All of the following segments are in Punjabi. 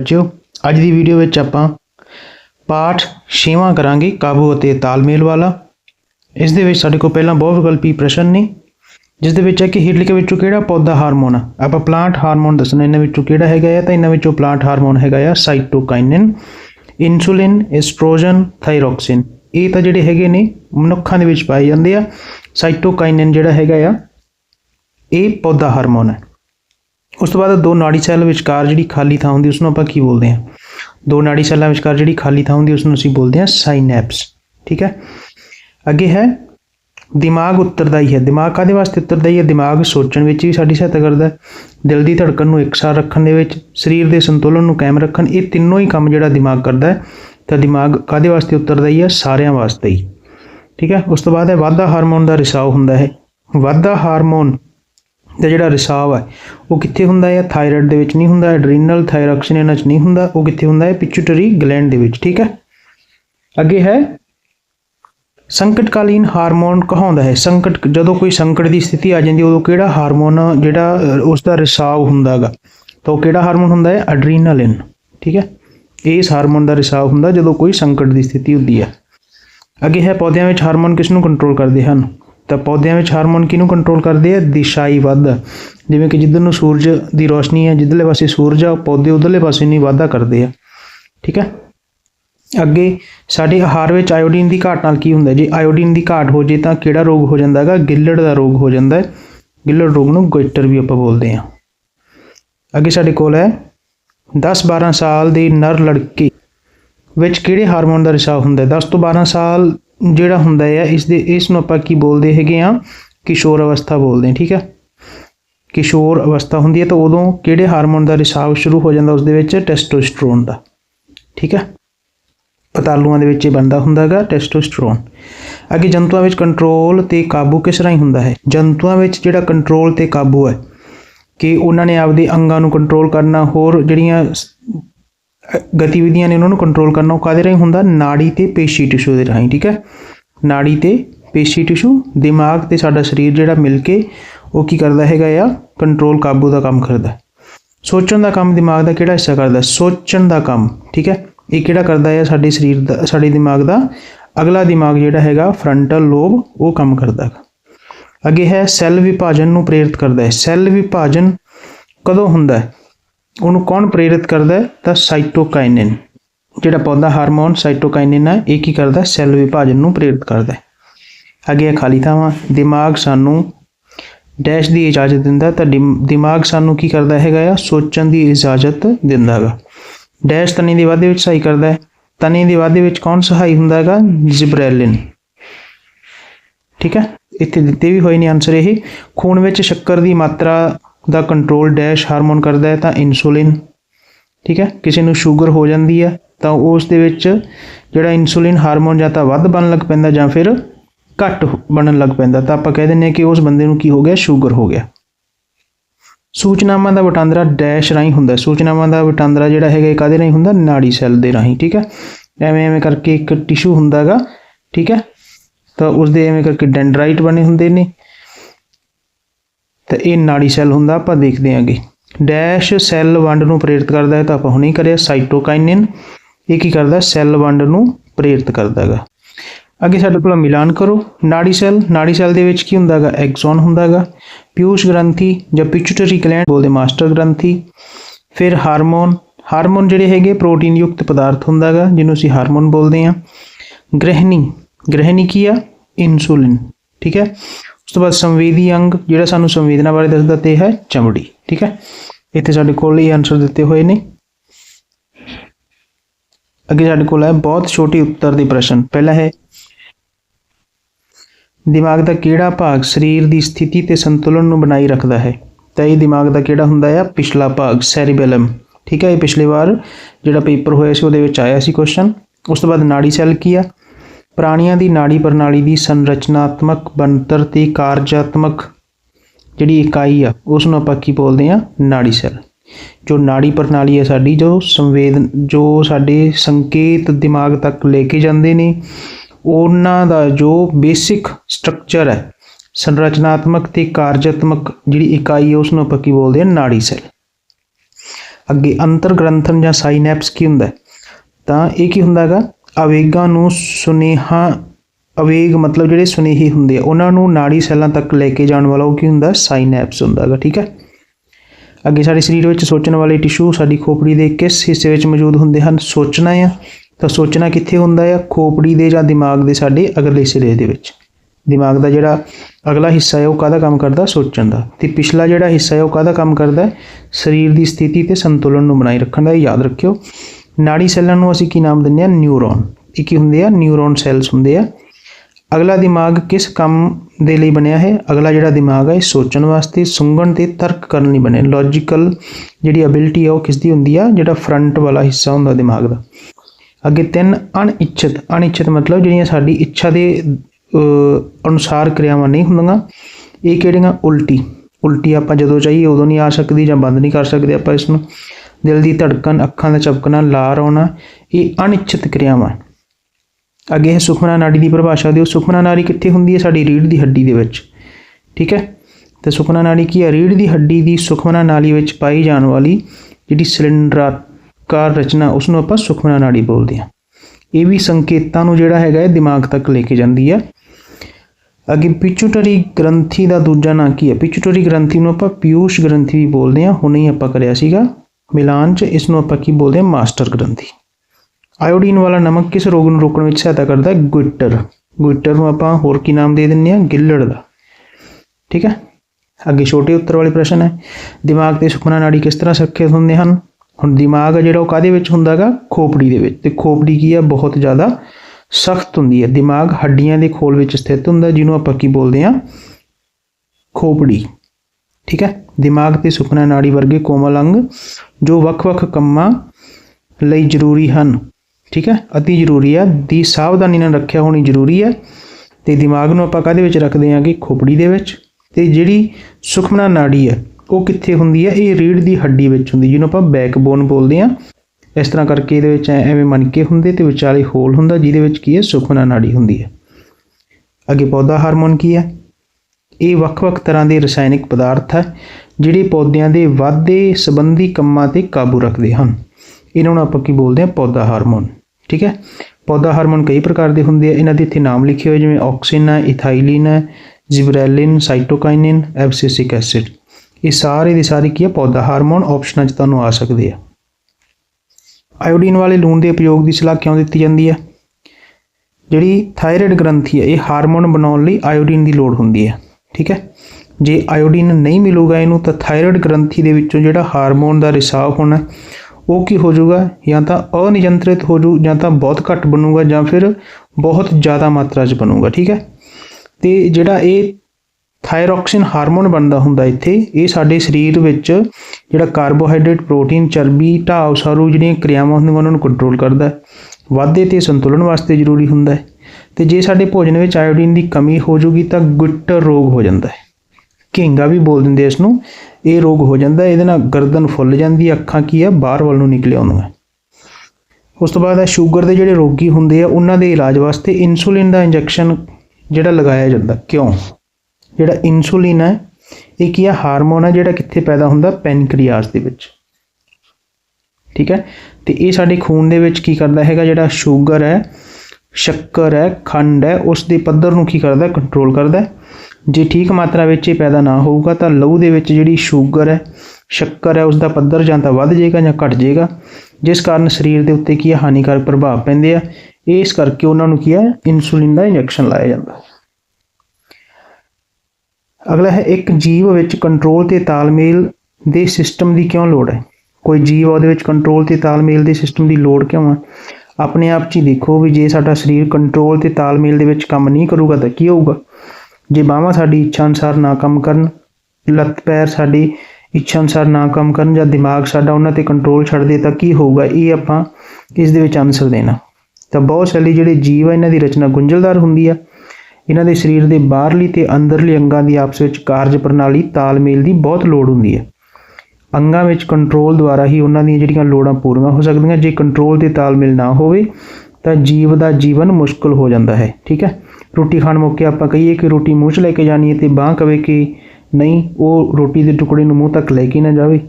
ਬੱਚਿਓ ਅੱਜ ਦੀ ਵੀਡੀਓ ਵਿੱਚ ਆਪਾਂ ਪਾਠ 6ਵਾਂ ਕਰਾਂਗੇ, ਕਾਬੂ ਅਤੇ ਤਾਲਮੇਲ ਵਾਲਾ। ਇਸ ਦੇ ਵਿੱਚ ਸਾਡੇ ਕੋਲ ਪਹਿਲਾਂ ਬਹੁਤ ਵਿਕਲਪੀ ਪ੍ਰਸ਼ਨ ਨੇ, ਜਿਸ ਦੇ ਵਿੱਚ ਹੈ ਕਿ ਹੇਠ ਵਿੱਚੋਂ ਕਿਹੜਾ ਪੌਦਾ ਹਾਰਮੋਨ ਆ? ਆਪਾਂ ਪਲਾਂਟ ਹਾਰਮੋਨ ਦੱਸਣਾ, ਇਹਨਾਂ ਵਿੱਚੋਂ ਕਿਹੜਾ ਹੈਗਾ ਆ? ਤਾਂ ਇਹਨਾਂ ਵਿੱਚੋਂ ਪਲਾਂਟ ਹਾਰਮੋਨ ਹੈਗਾ ਆ ਸਾਈਟੋਕਾਈਨਿਨ ਇਨਸੂਲਿਨ ਐਸਟ੍ਰੋਜਨ ਥਾਈਰੋਕਸਿਨ ਇਹ ਤਾਂ ਜਿਹੜੇ ਹੈਗੇ ਨੇ, ਮਨੁੱਖਾਂ ਦੇ ਵਿੱਚ ਪਾਏ ਜਾਂਦੇ ਆ। ਸਾਈਟੋਕਾਈਨਿਨ ਜਿਹੜਾ ਹੈਗਾ ਆ, ਇਹ ਪੌਦਾ ਹਾਰਮੋਨ ਹੈ ਉਸ ਤੋਂ ਬਾਅਦ ਦੋ ਨਾੜੀ ਸੈੱਲ ਵਿਚਕਾਰ ਜਿਹੜੀ ਖਾਲੀ ਥਾਂ ਹੁੰਦੀ ਉਸ ਨੂੰ ਆਪਾਂ ਕੀ ਬੋਲਦੇ ਹਾਂ? ਦੋ ਨਾੜੀ ਸੈੱਲਾਂ ਵਿਚਕਾਰ ਜਿਹੜੀ ਖਾਲੀ ਥਾਂ ਹੁੰਦੀ ਉਸ ਨੂੰ ਅਸੀਂ ਬੋਲਦੇ ਹਾਂ ਸਾਈਨੈਪਸ। ਠੀਕ ਹੈ? ਅੱਗੇ ਹੈ, ਦਿਮਾਗ ਉੱਤਰਦਾਈ ਹੈ। ਦਿਮਾਗ ਕਾਦੇ ਵਾਸਤੇ ਉੱਤਰਦਾਈ ਹੈ? ਦਿਮਾਗ ਸੋਚਣ ਵਿੱਚ ਵੀ ਸਾਡੀ ਸਹਾਇਤਾ ਕਰਦਾ ਹੈ। ਦਿਲ ਦੀ ਧੜਕਣ ਨੂੰ ਇਕਸਾਰ ਰੱਖਣ ਦੇ ਵਿੱਚ, ਸਰੀਰ ਦੇ ਸੰਤੁਲਨ ਨੂੰ ਕਾਇਮ ਰੱਖਣ, ਇਹ ਤਿੰਨੋਂ ਹੀ ਕੰਮ ਜਿਹੜਾ ਦਿਮਾਗ ਕਰਦਾ ਹੈ, ਤਾਂ ਦਿਮਾਗ ਕਾਦੇ ਵਾਸਤੇ ਉੱਤਰਦਾਈ ਹੈ? ਸਾਰਿਆਂ ਵਾਸਤੇ ਹੀ। ਠੀਕ ਹੈ? ਉਸ ਤੋਂ ਬਾਅਦ ਹੈ, ਵਾਧਾ ਹਾਰਮੋਨ ਦਾ ਰਿਸਾਵ ਹੁੰਦਾ ਹੈ। ਵਾਧਾ ਹਾਰਮੋਨ ਦਾ ਜਿਹੜਾ ਰਿਸਾਵ ਹੈ ਉਹ ਕਿੱਥੇ ਹੁੰਦਾ ਹੈ? ਥਾਇਰਾਇਡ ਦੇ ਵਿੱਚ ਨਹੀਂ ਹੁੰਦਾ ਐਡਰੀਨਲ ਥਾਇਰੋਕਸਿਨ ਇਹਨਾਂ 'ਚ ਨਹੀਂ ਹੁੰਦਾ ਉਹ ਕਿੱਥੇ ਹੁੰਦਾ ਹੈ? ਪਿਚੂਟਰੀ ਗਲੈਂਡ ਦੇ ਵਿੱਚ ਠੀਕ ਹੈ? ਅੱਗੇ ਹੈ ਸੰਕਟਕਾਲੀਨ ਹਾਰਮੋਨ ਕਹਾਉਂਦਾ ਹੈ ਸੰਕਟ ਜਦੋਂ ਕੋਈ ਸੰਕਟ ਦੀ ਸਥਿਤੀ ਆ ਜਾਂਦੀ ਉਦੋਂ ਕਿਹੜਾ ਹਾਰਮੋਨ ਜਿਹੜਾ ਅ, ਉਸ ਦਾ ਰਿਸਾਵ ਹੁੰਦਾਗਾ ਤਾਂ ਉਹ ਕਿਹੜਾ ਹਾਰਮੋਨ ਹੁੰਦਾ ਹੈ? ਐਡਰੀਨਾਲਿਨ ਠੀਕ ਹੈ? ਇਸ ਹਾਰਮੋਨ ਦਾ ਰਿਸਾਵ ਹੁੰਦਾ ਜਦੋਂ ਕੋਈ ਸੰਕਟ ਦੀ ਸਥਿਤੀ ਹੁੰਦੀ ਹੈ। ਅੱਗੇ ਹੈ ਪੌਦਿਆਂ ਵਿੱਚ ਹਾਰਮੋਨ ਕਿਸ ਨੂੰ ਕੰਟਰੋਲ ਕਰਦੇ ਹਨ? ਤਾਂ ਪੌਦਿਆਂ ਵਿੱਚ ਹਾਰਮੋਨ ਕਿਹਨੂੰ ਕੰਟਰੋਲ ਕਰਦੇ ਆ? ਦਿਸ਼ਾਈ ਵਾਧਾ। ਜਿਵੇਂ ਕਿ ਜਿੱਧਰ ਨੂੰ ਸੂਰਜ ਦੀ ਰੋਸ਼ਨੀ ਹੈ ਜਿੱਧਰਲੇ ਪਾਸੇ ਸੂਰਜ ਆ ਪੌਦੇ ਉਧਰਲੇ ਪਾਸੇ ਨਹੀਂ ਵਾਧਾ ਕਰਦੇ ਆ। ਠੀਕ ਹੈ ਅੱਗੇ ਸਾਡੇ ਆਹਾਰ ਵਿੱਚ ਆਇਓਡੀਨ ਦੀ ਘਾਟ ਨਾਲ ਕੀ ਹੁੰਦਾ? ਜੇ ਆਇਓਡੀਨ ਦੀ ਘਾਟ ਹੋ ਜੇ ਤਾਂ ਕਿਹੜਾ ਰੋਗ ਹੋ ਜਾਂਦਾ ਹੈਗਾ? ਗਿੱਲੜ ਦਾ ਰੋਗ ਹੋ ਜਾਂਦਾ ਹੈ। ਗਿੱਲੜ ਰੋਗ ਨੂੰ ਗੋਇਟਰ ਵੀ ਆਪਾਂ ਬੋਲਦੇ ਹਾਂ। ਅੱਗੇ ਸਾਡੇ ਕੋਲ ਹੈ 10-12 ਸਾਲ ਦੇ ਨਰ ਲੜਕੇ ਵਿੱਚ ਕਿਹੜੇ ਹਾਰਮੋਨ ਦਾ ਰਿਸਾਵ ਹੁੰਦਾ ਹੈ? 10 ਤੋਂ 12 ਸਾਲ ਜਿਹੜਾ ਹੁੰਦਾ ਹੈ ਇਸ ਦੇ ਇਸ ਨੂੰ ਆਪਾਂ ਕੀ ਬੋਲਦੇ ਹੈਗੇ ਆ? ਕਿਸ਼ੋਰ ਅਵਸਥਾ ਬੋਲਦੇ ਹਾਂ ਠੀਕ ਹੈ ਕਿਸ਼ੋਰ ਅਵਸਥਾ ਹੁੰਦੀ ਹੈ ਤਾਂ ਉਦੋਂ ਕਿਹੜੇ ਹਾਰਮੋਨ ਦਾ ਰਿਸਾਵ ਸ਼ੁਰੂ ਹੋ ਜਾਂਦਾ ਉਸ ਦੇ ਵਿੱਚ? ਟੈਸਟੋਸਟਰੋਨ ਦਾ, ਠੀਕ ਹੈ ਪਤਾਲੂਆਂ ਦੇ ਵਿੱਚ ਇਹ ਬਣਦਾ ਹੁੰਦਾ ਹੈਗਾ, ਟੈਸਟੋਸਟਰੋਨ। ਅੱਗੇ ਜੰਤੂਆਂ ਵਿੱਚ ਕੰਟਰੋਲ ਤੇ ਕਾਬੂ ਕਿਸ ਰਾਹੀਂ ਹੁੰਦਾ ਹੈ? ਜੰਤੂਆਂ ਵਿੱਚ ਜਿਹੜਾ ਕੰਟਰੋਲ ਤੇ ਕਾਬੂ ਹੈ, ਕਿ ਉਹਨਾਂ ਨੇ ਆਪਦੇ ਅੰਗਾਂ ਨੂੰ ਕੰਟਰੋਲ ਕਰਨਾ, ਹੋਰ ਜਿਹੜੀਆਂ ਗਤੀਵਿਧੀਆਂ ਨੇ ਉਹਨਾਂ ਨੂੰ ਕੰਟਰੋਲ ਕਰਨਾ ਉਹ ਕਾਦੇ ਰਾਹੀਂ ਹੁੰਦਾ ਨਾੜੀ ਤੇ ਪੇਸ਼ੀ ਟਿਸ਼ੂ ਦੇ ਰਾਹੀਂ, ਠੀਕ ਹੈ? ਨਾੜੀ ਤੇ ਪੇਸ਼ੀ ਟਿਸ਼ੂ ਦਿਮਾਗ ਤੇ ਸਾਡਾ ਸਰੀਰ ਜਿਹੜਾ ਮਿਲ ਕੇ ਉਹ ਕੀ ਕਰਦਾ ਹੈਗਾ ਆ ਕੰਟਰੋਲ ਕਾਬੂ ਦਾ ਕੰਮ ਕਰਦਾ। ਸੋਚਣ ਦਾ ਕੰਮ ਦਿਮਾਗ ਦਾ ਕਿਹੜਾ ਹਿੱਸਾ ਕਰਦਾ? ਸੋਚਣ ਦਾ ਕੰਮ, ਠੀਕ ਹੈ? ਇਹ ਕਿਹੜਾ ਕਰਦਾ ਹੈ ਸਾਡੇ ਸਰੀਰ ਦਾ, ਸਾਡੇ ਦਿਮਾਗ ਦਾ ਅਗਲਾ ਦਿਮਾਗ ਜਿਹੜਾ ਹੈਗਾ ਫਰੰਟਲ ਲੋਬ ਉਹ ਕੰਮ ਕਰਦਾ ਹੈ ਅੱਗੇ ਹੈ ਸੈੱਲ ਵਿਭਾਜਨ ਨੂੰ ਪ੍ਰੇਰਿਤ ਕਰਦਾ ਹੈ। ਸੈੱਲ ਵਿਭਾਜਨ ਕਦੋਂ ਹੁੰਦਾ ਹੈ? ਉਹਨੂੰ ਕੌਣ ਪ੍ਰੇਰਿਤ ਕਰਦਾ ਹੈ? ਤਾਂ ਸਾਈਟੋਕਾਈਨਿਨ ਜਿਹੜਾ ਪੌਦਾ ਹਾਰਮੋਨ ਸਾਈਟੋਕਾਈਨਿਨ ਹੈ, ਇਹ ਕੀ ਕਰਦਾ ਸੈੱਲ ਵਿਭਾਜਨ ਨੂੰ ਪ੍ਰੇਰਿਤ ਕਰਦਾ ਹੈ। ਅੱਗੇ ਹੈ ਖਾਲੀ ਥਾਵਾਂ, ਦਿਮਾਗ ਸਾਨੂੰ ਡੈਸ਼ ਦੀ ਇਜਾਜ਼ਤ ਦਿੰਦਾ ਤਾਂ ਦਿਮਾਗ ਸਾਨੂੰ ਕੀ ਕਰਦਾ ਹੈਗਾ ਆ? ਸੋਚਣ ਦੀ ਇਜਾਜ਼ਤ ਦਿੰਦਾ ਹੈਗਾ। ਡੈਸ਼ ਤਣੀ ਦੇ ਵਾਧੇ ਵਿੱਚ ਸਹਾਈ ਕਰਦਾ ਹੈ। ਤਣੀ ਦੀ ਵਾਧੇ ਵਿੱਚ ਕੌਣ ਸਹਾਈ ਹੁੰਦਾ ਹੈਗਾ? ਜਿਬਰੈਲਿਨ। ਠੀਕ ਹੈ? ਇੱਥੇ ਦਿੱਤੇ ਵੀ ਹੋਏ ਨੇ ਆਨਸਰ ਇਹ। ਖੂਨ ਵਿੱਚ ਸ਼ੱਕਰ ਦੀ ਮਾਤਰਾ ਦਾ ਕੰਟਰੋਲ ਡੈਸ਼ ਹਾਰਮੋਨ ਕਰਦਾ ਹੈ, ਤਾਂ ਇਨਸੂਲਿਨ ਠੀਕ ਹੈ, ਕਿਸੇ ਨੂੰ ਸ਼ੂਗਰ ਹੋ ਜਾਂਦੀ ਹੈ, ਤਾਂ ਉਸ ਦੇ ਵਿੱਚ ਜਿਹੜਾ ਇਨਸੂਲਿਨ ਹਾਰਮੋਨ ਜਾਂ ਤਾਂ ਵੱਧ ਬਣਨ ਲੱਗ ਪੈਂਦਾ ਜਾਂ ਫਿਰ ਘੱਟ ਬਣਨ ਲੱਗ ਪੈਂਦਾ, ਤਾਂ ਆਪਾਂ ਕਹਿ ਦਿੰਦੇ ਹਾਂ ਕਿ ਉਸ ਬੰਦੇ ਨੂੰ ਕੀ ਹੋ ਗਿਆ ਸ਼ੂਗਰ ਹੋ ਗਿਆ। ਸੂਚਨਾਵਾਂ ਦਾ ਵਟਾਂਦਰਾ ਡੈਸ਼ ਰਾਹੀਂ ਹੁੰਦਾ ਸੂਚਨਾਵਾਂ ਦਾ ਵਟਾਂਦਰਾ ਜਿਹੜਾ ਹੈਗਾ ਇਹ ਕਾਦੇ ਰਾਹੀਂ ਹੁੰਦਾ? ਨਾੜੀ ਸੈੱਲ ਦੇ ਰਾਹੀਂ, ਠੀਕ ਹੈ? ਐਵੇਂ ਐਵੇਂ ਕਰਕੇ ਇੱਕ ਟਿਸ਼ੂ ਹੁੰਦਾਗਾ, ਠੀਕ ਹੈ? ਤਾਂ ਉਸ ਦੇ ਐਵੇਂ ਕਰਕੇ ਡੈਂਡਰਾਈਟ ਬਣੇ ਹੁੰਦੇ ਨੇ। ਤਾਂ ਇਹ ਨਾੜੀ ਸੈੱਲ ਹੁੰਦਾ, ਆਪਾਂ ਦੇਖਦੇ ਆਂਗੇ। ਡੈਸ਼ ਸੈੱਲ ਵੰਡ ਨੂੰ ਪ੍ਰੇਰਿਤ ਕਰਦਾ ਹੈ ਤਾਂ ਆਪਾਂ ਹੁਣੇ ਕਰਿਆ ਸਾਈਟੋਕਾਈਨਿਨ ਇਹ ਕੀ ਕਰਦਾ ਸੈੱਲ ਵੰਡ ਨੂੰ ਪ੍ਰੇਰਿਤ ਕਰਦਾ ਹੈਗਾ। ਅੱਗੇ ਸਾਡੇ ਕੋਲ ਮਿਲਾਨ ਕਰੋ। ਨਾੜੀ ਸੈੱਲ ਨਾੜੀ ਸੈੱਲ ਦੇ ਵਿੱਚ ਕੀ ਹੁੰਦਾ ਹੈਗਾ? ਐਕਸੋਨ ਹੁੰਦਾ ਹੈਗਾ। ਪਿਊਸ਼ ਗ੍ਰੰਥੀ ਜਾਂ ਪਿਚੂਟਰੀ ਗਲੈਂਡ ਬੋਲਦੇ ਮਾਸਟਰ ਗ੍ਰੰਥੀ। ਫਿਰ ਹਾਰਮੋਨ। ਹਾਰਮੋਨ ਜਿਹੜੇ ਹੈਗੇ ਪ੍ਰੋਟੀਨ ਯੁਕਤ ਪਦਾਰਥ ਹੁੰਦਾ ਹੈਗਾ, ਜਿਹਨੂੰ ਅਸੀਂ ਹਾਰਮੋਨ ਬੋਲਦੇ ਹਾਂ ਗ੍ਰਹਿਣੀ। ਗ੍ਰਹਿਣੀ ਕੀ ਆ? ਇਨਸੂਲਿਨ ਠੀਕ ਹੈ? ਉਸ ਤੋਂ ਬਾਅਦ ਸੰਵੇਦੀ ਅੰਗ, ਜਿਹੜਾ ਸਾਨੂੰ ਸੰਵੇਦਨਾ ਬਾਰੇ ਦੱਸਦਾ ਤੇ ਹੈ ਚਮੜੀ, ਠੀਕ ਹੈ? ਇੱਥੇ ਸਾਡੇ ਕੋਲ ਇਹ ਆਨਸਰ ਦਿੱਤੇ ਹੋਏ ਨੇ। ਅੱਗੇ ਸਾਡੇ ਕੋਲ ਹੈ ਬਹੁਤ ਛੋਟੀ ਉੱਤਰ ਦੇ ਪ੍ਰਸ਼ਨ। ਪਹਿਲਾ ਹੈ, ਦਿਮਾਗ ਦਾ ਕਿਹੜਾ ਭਾਗ ਸਰੀਰ ਦੀ ਸਥਿਤੀ ਤੇ ਸੰਤੁਲਨ ਨੂੰ ਬਣਾਈ ਰੱਖਦਾ ਹੈ? ਤਾਂ ਇਹ ਦਿਮਾਗ ਦਾ ਕਿਹੜਾ ਹੁੰਦਾ ਹੈ ਪਿਛਲਾ ਭਾਗ ਸੈਰੀਬੈਲਮ ਠੀਕ ਹੈ? ਇਹ ਪਿਛਲੇ ਵਾਰ ਜਿਹੜਾ ਪੇਪਰ ਹੋਇਆ ਸੀ, ਉਹਦੇ ਵਿੱਚ ਆਇਆ ਸੀ ਕੁਐਸਚਨ ਉਸ ਤੋਂ ਬਾਅਦ ਨਾੜੀ ਸੈੱਲ ਕੀ ਆ? ਪ੍ਰਾਣੀਆਂ ਦੀ ਨਾੜੀ ਪ੍ਰਣਾਲੀ ਦੀ ਸੰਰਚਨਾਤਮਕ ਬਣਤਰ ਤੇ ਕਾਰਜਾਤਮਕ ਜਿਹੜੀ ਇਕਾਈ ਆ ਉਸ ਨੂੰ ਆਪਾਂ ਕੀ ਬੋਲਦੇ ਆ? ਨਾੜੀ ਸੈੱਲ। ਜੋ ਨਾੜੀ ਪ੍ਰਣਾਲੀ ਹੈ ਸਾਡੀ, ਜੋ ਸੰਵੇਦਨ ਜੋ ਸਾਡੇ ਸੰਕੇਤ ਦਿਮਾਗ ਤੱਕ ਲੈ ਕੇ ਜਾਂਦੇ ਨੇ, ਉਹਨਾਂ ਦਾ ਜੋ ਬੇਸਿਕ ਸਟਰਕਚਰ ਹੈ, ਸੰਰਚਨਾਤਮਕ ਤੇ ਕਾਰਜਾਤਮਕ ਜਿਹੜੀ ਇਕਾਈ ਹੈ ਉਸ ਨੂੰ ਆਪਾਂ ਕੀ ਬੋਲਦੇ ਹਾਂ ਨਾੜੀ ਸੈੱਲ। ਅੱਗੇ ਅੰਤਰ ਗ੍ਰੰਥਨ ਜਾਂ ਸਾਈਨੈਪਸ ਕੀ ਹੁੰਦਾ? ਤਾਂ ਇਹ ਕੀ ਹੁੰਦਾ ਹੈਗਾ ਆਵੇਗਾਂ ਨੂੰ ਸੁਨੇਹਾ ਆਵੇਗ ਮਤਲਬ ਜਿਹੜੇ ਸੁਨੇਹੀ ਹੁੰਦੇ ਆ, ਉਹਨਾਂ ਨੂੰ ਨਾੜੀ ਸੈੱਲਾਂ ਤੱਕ ਲੈ ਕੇ ਜਾਣ ਵਾਲਾ ਉਹ ਕੀ ਹੁੰਦਾ? ਸਾਈਨੈਪਸ ਹੁੰਦਾ ਹੈਗਾ, ਠੀਕ ਹੈ? ਅੱਗੇ ਸਾਡੇ ਸਰੀਰ ਵਿੱਚ ਸੋਚਣ ਵਾਲੇ ਟਿਸ਼ੂ ਸਾਡੀ ਖੋਪੜੀ ਦੇ ਕਿਸ ਹਿੱਸੇ ਵਿੱਚ ਮੌਜੂਦ ਹੁੰਦੇ ਹਨ। ਸੋਚਣਾ ਆ, ਤਾਂ ਸੋਚਣਾ ਕਿੱਥੇ ਹੁੰਦਾ ਆ? ਖੋਪੜੀ ਦੇ ਜਾਂ ਦਿਮਾਗ ਦੇ ਸਾਡੇ ਅਗਲੇ ਸਿਰੇ ਦੇ ਵਿੱਚ। ਦਿਮਾਗ ਦਾ ਜਿਹੜਾ ਅਗਲਾ ਹਿੱਸਾ ਹੈ ਉਹ ਕਾਹਦਾ ਕੰਮ ਕਰਦਾ? ਸੋਚਣ ਦਾ। ਤੇ ਪਿਛਲਾ ਜਿਹੜਾ ਹਿੱਸਾ ਹੈ ਉਹ ਕਾਹਦਾ ਕੰਮ ਕਰਦਾ? ਸਰੀਰ ਦੀ ਸਥਿਤੀ ਤੇ ਸੰਤੁਲਨ ਨੂੰ ਬਣਾਈ ਰੱਖਣ ਦਾ ਯਾਦ ਰੱਖਿਓ। ਨਾੜੀ ਸੈੱਲਾਂ ਨੂੰ ਅਸੀਂ ਕੀ ਨਾਮ ਦਿੰਦੇ ਆ ਨਿਊਰੋਨ। ਇਹ ਕੀ ਹੁੰਦੇ ਆ? ਨਿਊਰੋਨ ਸੈੱਲਸ ਹੁੰਦੇ ਆ। ਅਗਲਾ ਦਿਮਾਗ ਕਿਸ ਕੰਮ ਦੇ ਲਈ ਬਣਿਆ ਹੈ? ਅਗਲਾ ਜਿਹੜਾ ਦਿਮਾਗ ਹੈ, ਇਹ ਸੋਚਣ ਵਾਸਤੇ, ਸੁੰਘਣ ਤੇ ਤਰਕ ਕਰਨ ਲਈ ਬਣਿਆ। ਲੌਜੀਕਲ ਜਿਹੜੀ ਐਬਿਲਿਟੀ ਹੈ ਉਹ ਕਿਸ ਦੀ ਹੁੰਦੀ ਆ? ਜਿਹੜਾ ਫਰੰਟ ਵਾਲਾ ਹਿੱਸਾ ਹੁੰਦਾ ਦਿਮਾਗ ਦਾ। ਅੱਗੇ ਤਿੰਨ, ਅਣਇੱਛਤ। ਅਣਇੱਛਤ ਮਤਲਬ ਜਿਹੜੀਆਂ ਸਾਡੀ ਇੱਛਾ ਦੇ ਅਨੁਸਾਰ ਕਿਰਿਆਵਾਂ ਨਹੀਂ ਹੁੰਦੀਆਂ। ਇਹ ਕਿਹੜੀਆਂ? ਉਲਟੀ। ਉਲਟੀ ਆਪਾਂ ਜਦੋਂ ਚਾਹੀਏ ਉਦੋਂ ਨਹੀਂ ਆ ਸਕਦੀ ਜਾਂ ਬੰਦ ਨਹੀਂ ਕਰ ਸਕਦੇ ਆਪਾਂ ਇਸ ਨੂੰ। ਦਿਲ ਦੀ ਧੜਕਣ, ਅੱਖਾਂ ਦਾ ਚਪਕਣਾ ਲਾਰ ਆਉਣਾ, ਇਹ ਅਣਇੱਛਤ ਕਿਰਿਆਵਾਂ। ਅੱਗੇ ਹੈ ਸੁਖਮਨਾ ਨਾੜੀ ਦੀ ਪਰਿਭਾਸ਼ਾ ਦਿਓ। ਸੁਖਮਨਾ ਨਾੜੀ ਕਿੱਥੇ ਹੁੰਦੀ ਹੈ? ਸਾਡੀ ਰੀੜ੍ਹ ਦੀ ਹੱਡੀ ਦੇ ਵਿੱਚ। ਠੀਕ ਹੈ? ਤੇ ਸੁਖਮਨਾ ਨਾੜੀ ਕੀ ਹੈ? ਰੀੜ੍ਹ ਦੀ ਹੱਡੀ ਦੀ ਸੁਖਮਨਾ ਨਾਲੀ ਵਿੱਚ ਪਾਈ ਜਾਣ ਵਾਲੀ ਜਿਹੜੀ ਸਿਲੰਡਰਾਕਾਰ ਰਚਨਾ ਉਸ ਨੂੰ ਆਪਾਂ ਸੁਖਮਨਾ ਨਾੜੀ ਬੋਲਦੇ ਹਾਂ। ਇਹ ਵੀ ਸੰਕੇਤਾਂ ਨੂੰ ਜਿਹੜਾ ਹੈਗਾ ਹੈ ਦਿਮਾਗ ਤੱਕ ਲੈ ਕੇ ਜਾਂਦੀ ਹੈ। ਅੱਗੇ ਪਿਚੂਟਰੀ ਗ੍ਰੰਥੀ ਦਾ ਦੂਜਾ ਨਾਂ ਕੀ ਹੈ? ਪਿਚੂਟਰੀ ਗ੍ਰੰਥੀ ਨੂੰ ਆਪਾਂ ਪਿਊਸ਼ ਗ੍ਰੰਥੀ ਵੀ ਬੋਲਦੇ ਹਾਂ। ਹੁਣੇ ਹੀ ਆਪਾਂ ਕਰਿਆ ਸੀਗਾ। ਮਿਲਾਨ 'ਚ ਇਸ ਨੂੰ ਆਪਾਂ ਕੀ ਬੋਲਦੇ ਹਾਂ? ਮਾਸਟਰ ਗ੍ਰੰਥੀ ਆਇਓਡੀਨ ਵਾਲਾ ਨਮਕ ਕਿਸ ਰੋਗ ਨੂੰ ਰੋਕਣ ਵਿੱਚ ਸਹਾਇਤਾ ਕਰਦਾ ਹੈ? ਗੁਇਟਰ। ਗੁਇਟਰ ਨੂੰ ਆਪਾਂ ਹੋਰ ਕੀ ਨਾਮ ਦੇ ਦਿੰਦੇ ਹਾਂ? ਗਿੱਲੜ ਦਾ। ਠੀਕ ਹੈ? ਅੱਗੇ ਛੋਟੇ ਉੱਤਰ ਵਾਲੇ ਪ੍ਰਸ਼ਨ ਹੈ। ਦਿਮਾਗ ਤੇ ਸੁਖਮਨਾ ਨਾੜੀ ਕਿਸ ਤਰ੍ਹਾਂ ਸੁਰੱਖਿਅਤ ਹੁੰਦੇ ਹਨ? ਹੁਣ ਦਿਮਾਗ ਹੈ ਜਿਹੜਾ ਉਹ ਕਾਦੇ ਵਿੱਚ ਹੁੰਦਾਗਾ ਖੋਪੜੀ ਦੇ ਵਿੱਚ। ਤੇ ਖੋਪੜੀ ਕੀ ਆ? ਬਹੁਤ ਜ਼ਿਆਦਾ ਸਖਤ ਹੁੰਦੀ ਹੈ। ਦਿਮਾਗ ਹੱਡੀਆਂ ਦੇ ਖੋਲ ਵਿੱਚ ਸਥਿਤ ਹੁੰਦਾ ਜਿਹਨੂੰ ਆਪਾਂ ਕੀ ਬੋਲਦੇ ਹਾਂ? ਖੋਪੜੀ। ਠੀਕ ਹੈ? ਦਿਮਾਗ ਤੇ ਸੁਖਨਾ ਨਾੜੀ ਵਰਗੇ ਕੋਮਲ ਅੰਗ ਜੋ ਵੱਖ-ਵੱਖ ਕੰਮਾਂ ਲਈ ਜ਼ਰੂਰੀ ਹਨ। ਠੀਕ ਹੈ? ਅਤੀ ਜ਼ਰੂਰੀ ਹੈ। ਦੀ ਸਾਵਧਾਨੀ ਨਾਲ ਰੱਖਿਆ ਹੋਣੀ ਜ਼ਰੂਰੀ ਹੈ। ਤੇ ਦਿਮਾਗ ਨੂੰ ਆਪਾਂ ਕਾਹਦੇ ਵਿੱਚ ਰੱਖਦੇ ਹਾਂ ਕਿ ਖੋਪੜੀ ਦੇ ਵਿੱਚ? ਤੇ ਜਿਹੜੀ ਸੁਖਮਨਾ ਨਾੜੀ ਹੈ, ਉਹ ਕਿੱਥੇ ਹੁੰਦੀ ਹੈ? ਇਹ ਰੀੜ ਦੀ ਹੱਡੀ ਵਿੱਚ ਹੁੰਦੀ ਜਿਹਨੂੰ ਆਪਾਂ ਬੈਕਬੋਨ ਬੋਲਦੇ ਹਾਂ। ਇਸ ਤਰ੍ਹਾਂ ਕਰਕੇ ਇਹਦੇ ਵਿੱਚ ਐ- ਐਵੇਂ ਮਣਕੇ ਹੁੰਦੇ ਤੇ ਵਿਚਾਲੇ ਹੋਲ ਹੁੰਦਾ, ਜਿਹਦੇ ਵਿੱਚ ਕੀ ਹੈ? ਸੁਖਮਨਾ ਨਾੜੀ ਹੁੰਦੀ ਹੈ। ਅੱਗੇ ਪੌਦਾ ਹਾਰਮੋਨ ਕੀ ਹੈ? ਇਹ ਵੱਖ-ਵੱਖ ਤਰ੍ਹਾਂ ਦੇ ਰਸਾਇਣਿਕ ਪਦਾਰਥ ਹੈ, ਜਿਹੜੇ ਪੌਦਿਆਂ ਦੇ ਵਾਧੇ ਸੰਬੰਧੀ ਕੰਮਾਂ ਤੇ ਕਾਬੂ ਰੱਖਦੇ ਹਨ। ਇਹਨਾਂ ਨੂੰ ਆਪਾਂ ਕੀ ਬੋਲਦੇ ਹਾਂ? ਪੌਦਾ ਹਾਰਮੋਨ। ਠੀਕ ਹੈ? ਪੌਦਾ ਹਾਰਮੋਨ ਕਈ ਪ੍ਰਕਾਰ ਦੇ ਹੁੰਦੇ ਆ। ਇਹਨਾਂ ਦੇ ਇੱਥੇ ਨਾਮ ਲਿਖੇ ਹੋਏ ਜਿਵੇਂ ਆਕਸਿਨ ਹੈ, ਇਥਾਈਲਿਨ ਹੈ, ਜਿਬਰੈਲਿਨ, ਸਾਈਟੋਕਾਈਨਿਨ, ਐਬਸਿਸਿਕ ਐਸਿਡ। ਇਹ ਸਾਰੇ ਦੇ ਸਾਰੇ ਕੀ ਹੈ ਪੌਦਾ ਹਾਰਮੋਨ ਆਪਸ਼ਨਾਂ 'ਚ ਤੁਹਾਨੂੰ ਆ ਸਕਦੇ ਆ। ਆਇਓਡੀਨ ਵਾਲੇ ਲੂਣ ਦੇ ਉਪਯੋਗ ਦੀ ਸਲਾਹ ਕਿਉਂ ਦਿੱਤੀ ਜਾਂਦੀ ਹੈ? ਜਿਹੜੀ ਥਾਇਰਾਇਡ ਗ੍ਰੰਥੀ ਹੈ, ਇਹ ਹਾਰਮੋਨ ਬਣਾਉਣ ਲਈ ਆਇਓਡੀਨ ਦੀ ਲੋੜ ਹੁੰਦੀ ਹੈ। ਠੀਕ ਹੈ? ਜੇ ਆਇਓਡੀਨ ਨਹੀਂ ਮਿਲੂਗਾ ਇਹਨੂੰ, ਤਾਂ ਥਾਇਰਾਇਡ ਗ੍ਰੰਥੀ ਦੇ ਵਿੱਚੋਂ ਜਿਹੜਾ ਹਾਰਮੋਨ ਦਾ ਰਿਸਾਵ ਹੋਣਾ, ਉਹ ਕੀ ਹੋ ਜਾਊਗਾ? ਜਾਂ ਤਾਂ ਅਨਿਯੰਤਰਿਤ ਹੋ ਜਾਊ, ਜਾਂ ਤਾਂ ਬਹੁਤ ਘੱਟ ਬਣੂਗਾ, ਜਾਂ ਫਿਰ ਬਹੁਤ ਜ਼ਿਆਦਾ ਮਾਤਰਾ 'ਚ ਬਣੂਗਾ, ਠੀਕ ਹੈ? ਤੇ ਜਿਹੜਾ ਇਹ ਥਾਇਰੋਕਸਿਨ ਹਾਰਮੋਨ ਬਣਦਾ ਹੁੰਦਾ ਇੱਥੇ, ਇਹ ਸਾਡੇ ਸਰੀਰ ਵਿੱਚ ਜਿਹੜਾ ਕਾਰਬੋਹਾਈਡਰੇਟ ਪ੍ਰੋਟੀਨ ਚਰਬੀ ਢਾਹ ਸਾਰੂ ਜਿਹੜੀਆਂ ਕਿਰਿਆਵਾਂ ਹੁੰਦੀਆਂ, ਉਹਨਾਂ ਨੂੰ ਕੰਟਰੋਲ ਕਰਦਾ ਹੈ। ਵਾਧੇ ਤੇ ਸੰਤੁਲਨ ਵਾਸਤੇ ਜ਼ਰੂਰੀ ਹੁੰਦਾ ਹੈ। ਤੇ ਜੇ ਸਾਡੇ ਭੋਜਨ ਵਿੱਚ ਆਇਓਡੀਨ ਦੀ ਕਮੀ ਹੋ ਜੂਗੀ ਤਾਂ ਗੁੱਟ ਰੋਗ ਹੋ ਜਾਂਦਾ ਹੈ। ਘੇਂਗਾ ਵੀ ਬੋਲ ਦਿੰਦੇ ਇਸ ਨੂੰ ਇਹ ਰੋਗ ਹੋ ਜਾਂਦਾ, ਇਹਦੇ ਨਾਲ ਗਰਦਨ ਫੁੱਲ ਜਾਂਦੀ, ਅੱਖਾਂ ਕੀ ਆ, ਬਾਹਰ ਵੱਲ ਨੂੰ ਨਿਕਲ ਆਉਂਦੀਆਂ। ਉਸ ਤੋਂ ਬਾਅਦ ਹੈ ਸ਼ੂਗਰ ਦੇ ਜਿਹੜੇ ਰੋਗੀ ਹੁੰਦੇ ਆ, ਉਹਨਾਂ ਦੇ ਇਲਾਜ ਵਾਸਤੇ ਇਨਸੂਲਿਨ ਦਾ ਇੰਜੈਕਸ਼ਨ ਜਿਹੜਾ ਲਗਾਇਆ ਜਾਂਦਾ ਕਿਉਂ ਜਿਹੜਾ ਇਨਸੂਲਿਨ ਹੈ, ਇਹ ਕੀ ਹੈ ਹਾਰਮੋਨ ਹੈ ਜਿਹੜਾ ਕਿੱਥੇ ਪੈਦਾ ਹੁੰਦਾ, ਪੈਨਕ੍ਰੀਆਸ ਦੇ ਵਿੱਚ। ਠੀਕ ਹੈ? ਤੇ ਇਹ ਸਾਡੇ ਖੂਨ ਦੇ ਵਿੱਚ ਕੀ ਕਰਦਾ ਹੈਗਾ, ਜਿਹੜਾ ਸ਼ੂਗਰ ਹੈ ਸ਼ੱਕਰ ਹੈ, ਖੰਡ ਹੈ, ਉਸ ਦੇ ਪੱਧਰ ਨੂੰ ਕੀ ਕਰਦਾ ਕੰਟਰੋਲ ਕਰਦਾ ਜੇ ਠੀਕ ਮਾਤਰਾ ਵਿੱਚ ਇਹ ਪੈਦਾ ਨਾ ਹੋਊਗਾ ਤਾਂ ਲਹੂ ਦੇ ਵਿੱਚ ਜਿਹੜੀ ਸ਼ੂਗਰ ਹੈ, ਸ਼ੱਕਰ ਹੈ, ਉਸ ਦਾ ਪੱਧਰ ਜਾਂ ਤਾਂ ਵੱਧ ਜਾਏਗਾ ਜਾਂ ਘਟ ਜਾਏਗਾ, ਜਿਸ ਕਾਰਨ ਸਰੀਰ ਦੇ ਉੱਤੇ ਕੀ ਹਾਨੀਕਾਰਕ ਪ੍ਰਭਾਵ ਪੈਂਦੇ ਆ। ਇਸ ਕਰਕੇ ਉਹਨਾਂ ਨੂੰ ਕੀ ਹੈ ਇਨਸੂਲਿਨ ਦਾ ਇੰਜੈਕਸ਼ਨ ਲਾਇਆ ਜਾਂਦਾ ਹੈ। ਅਗਲਾ ਹੈ, ਇੱਕ ਜੀਵ ਵਿੱਚ ਕੰਟਰੋਲ ਤੇ ਤਾਲਮੇਲ ਦੇ ਸਿਸਟਮ ਦੀ ਕਿਉਂ ਲੋੜ ਹੈ? ਕੋਈ ਜੀਵ ਆ ਉਹਦੇ ਵਿੱਚ ਕੰਟਰੋਲ ਤੇ ਤਾਲਮੇਲ ਦੇ ਸਿਸਟਮ ਦੀ ਲੋੜ ਕਿਉਂ ਹੈ? ਆਪਣੇ ਆਪ 'ਚ ਹੀ ਦੇਖੋ ਵੀ ਜੇ ਸਾਡਾ ਸਰੀਰ ਕੰਟਰੋਲ ਤੇ ਤਾਲਮੇਲ ਦੇ ਵਿੱਚ ਕੰਮ ਨਹੀਂ ਕਰੂਗਾ ਤਾਂ ਕੀ ਹੋਊਗਾ? ਜੇ ਬਾਹਾਂ ਸਾਡੀ ਇੱਛਾ ਅਨੁਸਾਰ ਨਾ ਕੰਮ ਕਰਨ, ਲੱਤ ਪੈਰ ਸਾਡੀ ਇੱਛਾ ਅਨੁਸਾਰ ਨਾ ਕੰਮ ਕਰਨ ਜਾਂ ਦਿਮਾਗ ਸਾਡਾ ਉਹਨਾਂ ਤੇ ਕੰਟਰੋਲ ਛੱਡ ਦੇ ਤਾਂ ਕੀ ਹੋਊਗਾ? ਇਹ ਆਪਾਂ ਇਸ ਦੇ ਵਿੱਚ ਆਨਸਰ ਦੇਣਾ। ਤਾਂ ਬਹੁਤ ਸਾਰੇ ਜਿਹੜੇ ਜੀਵ ਆ, ਇਹਨਾਂ ਦੀ ਰਚਨਾ ਗੁੰਝਲਦਾਰ ਹੁੰਦੀ ਆ। ਇਹਨਾਂ ਦੇ ਸਰੀਰ ਦੇ ਬਾਹਰਲੀ ਤੇ ਅੰਦਰਲੀ ਅੰਗਾਂ ਦੀ ਆਪਸ ਵਿੱਚ ਕਾਰਜ ਪ੍ਰਣਾਲੀ, ਤਾਲਮੇਲ ਦੀ ਬਹੁਤ ਲੋੜ ਹੁੰਦੀ ਹੈ ਅੰਗਾਂ ਵਿੱਚ ਕੰਟਰੋਲ ਦੁਆਰਾ ਹੀ ਉਹਨਾਂ ਦੀਆਂ ਜਿਹੜੀਆਂ ਲੋੜਾਂ ਪੂਰੀਆਂ ਹੋ ਸਕਦੀਆਂ। ਜੇ ਕੰਟਰੋਲ ਤੇ ਤਾਲਮੇਲ ਨਾ ਹੋਵੇ, ਤਾਂ ਜੀਵ ਦਾ ਜੀਵਨ ਮੁਸ਼ਕਲ ਹੋ ਜਾਂਦਾ ਹੈ, ਠੀਕ ਹੈ? ਰੋਟੀ ਖਾਣ ਮੌਕੇ ਆਪਾਂ ਕਹੀਏ ਕਿ ਰੋਟੀ ਮੂੰਹ 'ਚ ਲੈ ਕੇ ਜਾਣੀ ਹੈ ਤੇ ਬਾਂਹ ਕਵੇ ਕਿ ਨਹੀਂ, ਉਹ ਰੋਟੀ ਦੇ ਟੁਕੜੇ ਨੂੰ ਮੂੰਹ ਤੱਕ ਲੈ ਕੇ ਨਾ ਜਾਵੇ।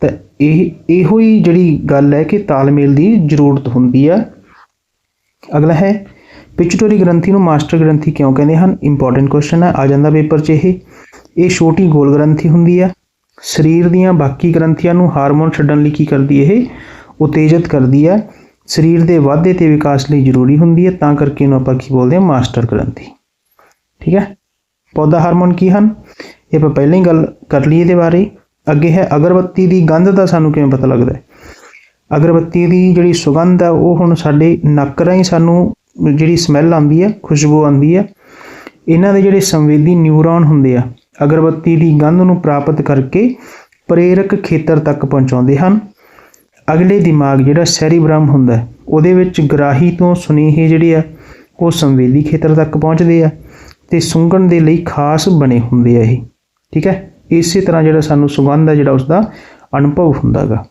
ਤਾਂ ਇਹ, ਇਹੋ ਹੀ ਜਿਹੜੀ ਗੱਲ ਹੈ ਕਿ ਤਾਲਮੇਲ ਦੀ ਜ਼ਰੂਰਤ ਹੁੰਦੀ ਆ। ਅਗਲਾ ਹੈ, ਪਿਚੁਟਰੀ ਗ੍ਰੰਥੀ ਨੂੰ ਮਾਸਟਰ ਗ੍ਰੰਥੀ ਕਿਉਂ ਕਹਿੰਦੇ ਹਨ? ਇੰਪੋਰਟੈਂਟ ਕੁਐਸਚਨ ਹੈ, ਆ ਜਾਂਦਾ ਪੇਪਰ 'ਚ ਇਹ। ਇਹ ਛੋਟੀ ਗੋਲ ਗ੍ਰੰਥੀ ਹੁੰਦੀ ਆ। ਸਰੀਰ ਦੀਆਂ ਬਾਕੀ ਗ੍ਰੰਥੀਆਂ ਨੂੰ ਹਾਰਮੋਨ ਛੱਡਣ ਲਈ ਕੀ ਕਰਦੀ ਇਹ? ਉਤੇਜਿਤ ਕਰਦੀ ਹੈ। ਸਰੀਰ ਦੇ ਵਾਧੇ ਤੇ ਵਿਕਾਸ ਲਈ ਜ਼ਰੂਰੀ ਹੁੰਦੀ ਹੈ, ਤਾਂ ਕਰਕੇ ਇਹਨੂੰ ਆਪਾਂ ਕੀ ਬੋਲਦੇ ਹਾਂ? ਮਾਸਟਰ ਗ੍ਰੰਥੀ। ਠੀਕ ਹੈ? ਪੌਦਾ ਹਾਰਮੋਨ ਕੀ ਹਨ? ਇਹ ਆਪਾਂ ਪਹਿਲਾਂ ਹੀ ਗੱਲ ਕਰ ਲਈ ਇਹਦੇ ਬਾਰੇ। ਅੱਗੇ ਹੈ ਅਗਰਬੱਤੀ ਦੀ ਗੰਧ ਦਾ ਸਾਨੂੰ ਕਿਵੇਂ ਪਤਾ ਲੱਗਦਾ ਹੈ? ਅਗਰਬੱਤੀ ਦੀ ਜਿਹੜੀ ਸੁਗੰਧ ਹੈ ਉਹ ਹੁਣ ਸਾਡੇ ਨੱਕ ਰਾਹੀਂ ਸਾਨੂੰ ਜਿਹੜੀ ਸਮੈਲ ਆਉਂਦੀ ਹੈ, ਖੁਸ਼ਬੂ ਆਉਂਦੀ ਹੈ। ਇਹਨਾਂ ਦੇ ਜਿਹੜੇ ਸੰਵੇਦੀ ਨਿਊਰੋਨ ਹੁੰਦੇ ਆ ਅਗਰਬੱਤੀ ਦੀ ਗੰਧ ਨੂੰ ਪ੍ਰਾਪਤ ਕਰਕੇ ਪ੍ਰੇਰਕ ਖੇਤਰ ਤੱਕ ਪਹੁੰਚਾਉਂਦੇ ਹਨ। ਅਗਲੇ ਦਿਮਾਗ ਜਿਹੜਾ ਸੈਰੀਬ੍ਰਮ ਹੁੰਦਾ ਉਹਦੇ ਵਿੱਚ ਗਰਾਹੀ ਤੋਂ ਸੁਨੇਹੇ ਜਿਹੜੇ ਆ, ਉਹ ਸੰਵੇਦੀ ਖੇਤਰ ਤੱਕ ਪਹੁੰਚਦੇ ਆ ਤੇ ਸੁੰਘਣ ਦੇ ਲਈ ਖਾਸ ਬਣੇ ਹੁੰਦੇ ਆ ਇਹ। ਠੀਕ ਹੈ? ਇਸੇ ਤਰ੍ਹਾਂ ਜਿਹੜਾ ਸਾਨੂੰ ਸੁਗੰਧ ਹੈ ਜਿਹੜਾ ਉਸਦਾ ਅਨੁਭਵ ਹੁੰਦਾਗਾ।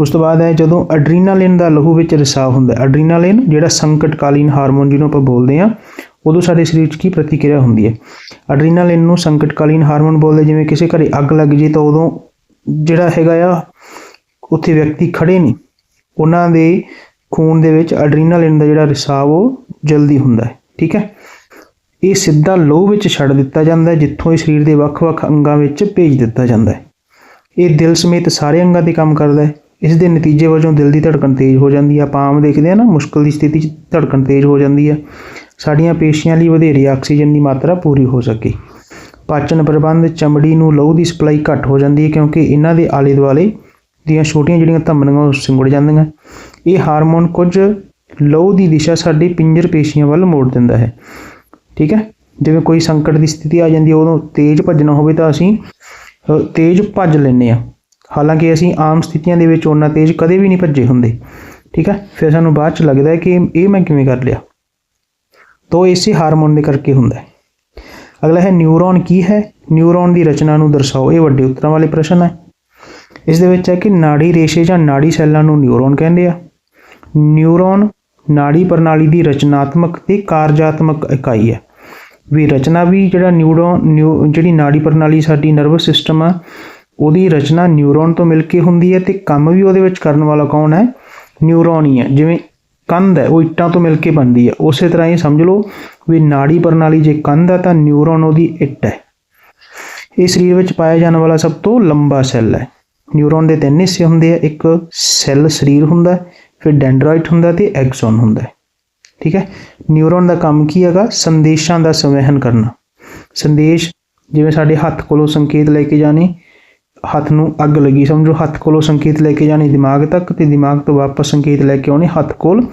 ਉਸ ਤੋਂ ਬਾਅਦ ਹੈ, ਜਦੋਂ ਐਡਰੀਨਾਲਿਨ ਦਾ ਲਹੂ ਵਿੱਚ ਰਿਸਾਵ ਹੁੰਦਾ ਹੈ ਐਡਰੀਨਾਲਿਨ ਜਿਹੜਾ ਸੰਕਟਕਾਲੀਨ ਹਾਰਮੋਨ ਜਿਹਨੂੰ ਆਪਾਂ ਬੋਲਦੇ ਆ ਉਦੋਂ ਸਾਡੇ ਸਰੀਰ 'ਚ ਕੀ ਪ੍ਰਤੀਕਿਰਿਆ ਹੁੰਦੀ ਹੈ? ਐਡਰੀਨਾਲਿਨ ਨੂੰ ਸੰਕਟਕਾਲੀਨ ਹਾਰਮੋਨ ਬੋਲਦੇ ਜਿਵੇਂ ਕਿਸੇ ਘਰੇ ਅੱਗ ਲੱਗ ਜੇ ਤਾਂ ਉਦੋਂ ਜਿਹੜਾ ਹੈਗਾ ਆ, ਉੱਥੇ ਵਿਅਕਤੀ ਖੜੇ ਨਹੀਂ। ਉਹਨਾਂ ਦੇ ਖੂਨ ਦੇ ਵਿੱਚ ਐਡਰੀਨਾਲਿਨ ਦਾ ਜਿਹੜਾ ਰਿਸਾਵ ਉਹ ਜਲਦੀ ਹੁੰਦਾ ਹੈ, ਠੀਕ ਹੈ? ਇਹ ਸਿੱਧਾ ਲੋਹ ਵਿੱਚ ਛੱਡ ਦਿੱਤਾ ਜਾਂਦਾ ਹੈ, ਜਿੱਥੋਂ ਇਹ ਸਰੀਰ ਦੇ ਵੱਖ-ਵੱਖ ਅੰਗਾਂ ਵਿੱਚ ਭੇਜ ਦਿੱਤਾ ਜਾਂਦਾ ਹੈ। ਇਹ ਦਿਲ ਸਮੇਤ ਸਾਰੇ ਅੰਗਾਂ ਤੇ ਕੰਮ ਕਰਦਾ ਹੈ। ਇਸ ਦੇ ਨਤੀਜੇ ਵਜੋਂ ਦਿਲ ਦੀ ਧੜਕਣ ਤੇਜ਼ ਹੋ ਜਾਂਦੀ ਹੈ। ਆਪਾਂ ਆਮ ਦੇਖਦੇ ਹਾਂ ਨਾ, ਮੁਸ਼ਕਲ ਦੀ ਸਥਿਤੀ 'ਚ ਧੜਕਣ ਤੇਜ਼ ਹੋ ਜਾਂਦੀ ਹੈ। ਸਾਡੀਆਂ ਪੇਸ਼ੀਆਂ ਲਈ ਵਧੇਰੇ ਆਕਸੀਜਨ ਦੀ ਮਾਤਰਾ ਪੂਰੀ ਹੋ ਸਕੇ। ਪਾਚਨ ਪ੍ਰਬੰਧ ਚਮੜੀ ਨੂੰ ਲਹੂ ਦੀ ਸਪਲਾਈ ਘੱਟ ਹੋ ਜਾਂਦੀ ਹੈ ਕਿਉਂਕਿ ਇਹਨਾਂ ਦੇ ਆਲੇ ਦੁਆਲੇ ਦੀਆਂ ਛੋਟੀਆਂ ਜਿਹੜੀਆਂ ਧਮਨੀਆਂ ਉਹ ਸਿੰਗੜ ਜਾਂਦੀਆਂ। ਇਹ ਹਾਰਮੋਨ ਕੁਝ ਲਹੂ ਦੀ ਦਿਸ਼ਾ ਸਾਡੇ ਪਿੰਜਰ ਪੇਸ਼ੀਆਂ ਵੱਲ ਮੋੜ ਦਿੰਦਾ ਹੈ। ਠੀਕ ਹੈ? ਜਿਵੇਂ ਕੋਈ ਸੰਕਟ ਦੀ ਸਥਿਤੀ ਆ ਜਾਂਦੀ ਹੈ, ਉਦੋਂ ਤੇਜ਼ ਭੱਜਣਾ ਹੋਵੇ ਤਾਂ ਅਸੀਂ ਤੇਜ਼ ਭੱਜ ਲੈਂਦੇ ਆ ਹਾਲਾਂਕਿ ਅਸੀਂ ਆਮ ਸਥਿਤੀਆਂ ਦੇ ਵਿੱਚ ਉਹਨਾਂ ਤੇਜ਼ ਕਦੇ ਵੀ ਨਹੀਂ ਭੱਜੇ ਹੁੰਦੇ। ਠੀਕ ਹੈ? ਫਿਰ ਸਾਨੂੰ ਬਾਅਦ ਚ ਲੱਗਦਾ ਹੈ ਕਿ ਇਹ ਮੈਂ ਕਿਵੇਂ ਕਰ ਲਿਆ। ਤੋ ਇਸੇ ਹਾਰਮੋਨ ਦੇ ਕਰਕੇ ਹੁੰਦਾ ਹੈ। ਅਗਲਾ ਹੈ, ਨਿਊਰੋਨ ਕੀ ਹੈ? ਨਿਊਰੋਨ ਦੀ ਰਚਨਾ ਨੂੰ ਦਰਸਾਓ। ਇਹ ਵੱਡੇ ਉੱਤਰਾਂ ਵਾਲੇ ਪ੍ਰਸ਼ਨ ਹੈ। ਇਸ ਦੇ ਵਿੱਚ ਹੈ ਕਿ ਨਾੜੀ ਰੇਸ਼ੇ ਜਾਂ ਨਾੜੀ ਸੈੱਲਾਂ ਨੂੰ ਨਿਊਰੋਨ ਕਹਿੰਦੇ ਆ। ਨਿਊਰੋਨ ਨਾੜੀ ਪ੍ਰਣਾਲੀ ਦੀ ਰਚਨਾਤਮਕ ਤੇ ਕਾਰਜਾਤਮਕ ਇਕਾਈ ਹੈ। ਵੀ ਰਚਨਾ ਵੀ ਜਿਹੜਾ ਨਿਊਰੋਨ, ਨਿਊ, ਜਿਹੜੀ ਨਾੜੀ ਪ੍ਰਣਾਲੀ ਸਾਡੀ ਨਰਵਸ ਸਿਸਟਮ ਆ, ਉਹਦੀ ਰਚਨਾ ਨਿਊਰੋਨ ਤੋਂ ਮਿਲ ਕੇ ਹੁੰਦੀ ਹੈ ਤੇ ਕੰਮ ਵੀ ਉਹਦੇ ਵਿੱਚ ਕਰਨ ਵਾਲਾ ਕੌਣ ਹੈ? ਨਿਊਰੋਨ ਹੀ ਹੈ। ਜਿਵੇਂ ਕੰਧ ਹੈ, ਉਹ ਇੱਟਾਂ ਤੋਂ ਮਿਲ ਕੇ ਬਣਦੀ ਹੈ। ਉਸੇ ਤਰ੍ਹਾਂ ਹੀ ਸਮਝ ਲਓ ਵੀ ਨਾੜੀ ਪ੍ਰਣਾਲੀ ਜੇ ਕੰਧ ਹੈ ਤਾਂ ਨਿਊਰੋਨ ਉਹਦੀ ਇੱਟ ਹੈ। ਇਹ ਸਰੀਰ ਵਿੱਚ ਪਾਇਆ ਜਾਣ ਵਾਲਾ ਸਭ ਤੋਂ ਲੰਬਾ ਸੈੱਲ ਹੈ। ਨਿਊਰੋਨ ਦੇ ਤਿੰਨ ਹਿੱਸੇ ਹੁੰਦੇ ਆ, ਇੱਕ ਸੈੱਲ ਸਰੀਰ ਹੁੰਦਾ ਫਿਰ ਡੈਂਡਰਾਈਟ ਹੁੰਦਾ ਤੇ ਐਕਸਨ ਹੁੰਦਾ ਠੀਕ ਹੈ? ਨਿਊਰੋਨ ਦਾ ਕੰਮ ਕੀ ਹੈਗਾ? ਸੰਦੇਸ਼ਾਂ ਦਾ ਸੰਵਹਿਨ ਕਰਨਾ। ਸੰਦੇਸ਼ ਜਿਵੇਂ ਸਾਡੇ ਹੱਥ ਕੋਲੋਂ ਸੰਕੇਤ ਲੈ ਕੇ ਜਾਣੇ ਹੱਥ ਨੂੰ ਅੱਗ ਲੱਗੀ। ਸਮਝੋ, ਹੱਥ ਕੋਲੋਂ ਸੰਕੇਤ ਲੈ ਕੇ ਜਾਣੇ ਦਿਮਾਗ ਤੱਕ ਤੇ ਦਿਮਾਗ ਤੋਂ ਵਾਪਸ ਸੰਕੇਤ ਲੈ ਕੇ ਆਉਣੇ ਹੱਥ ਕੋਲ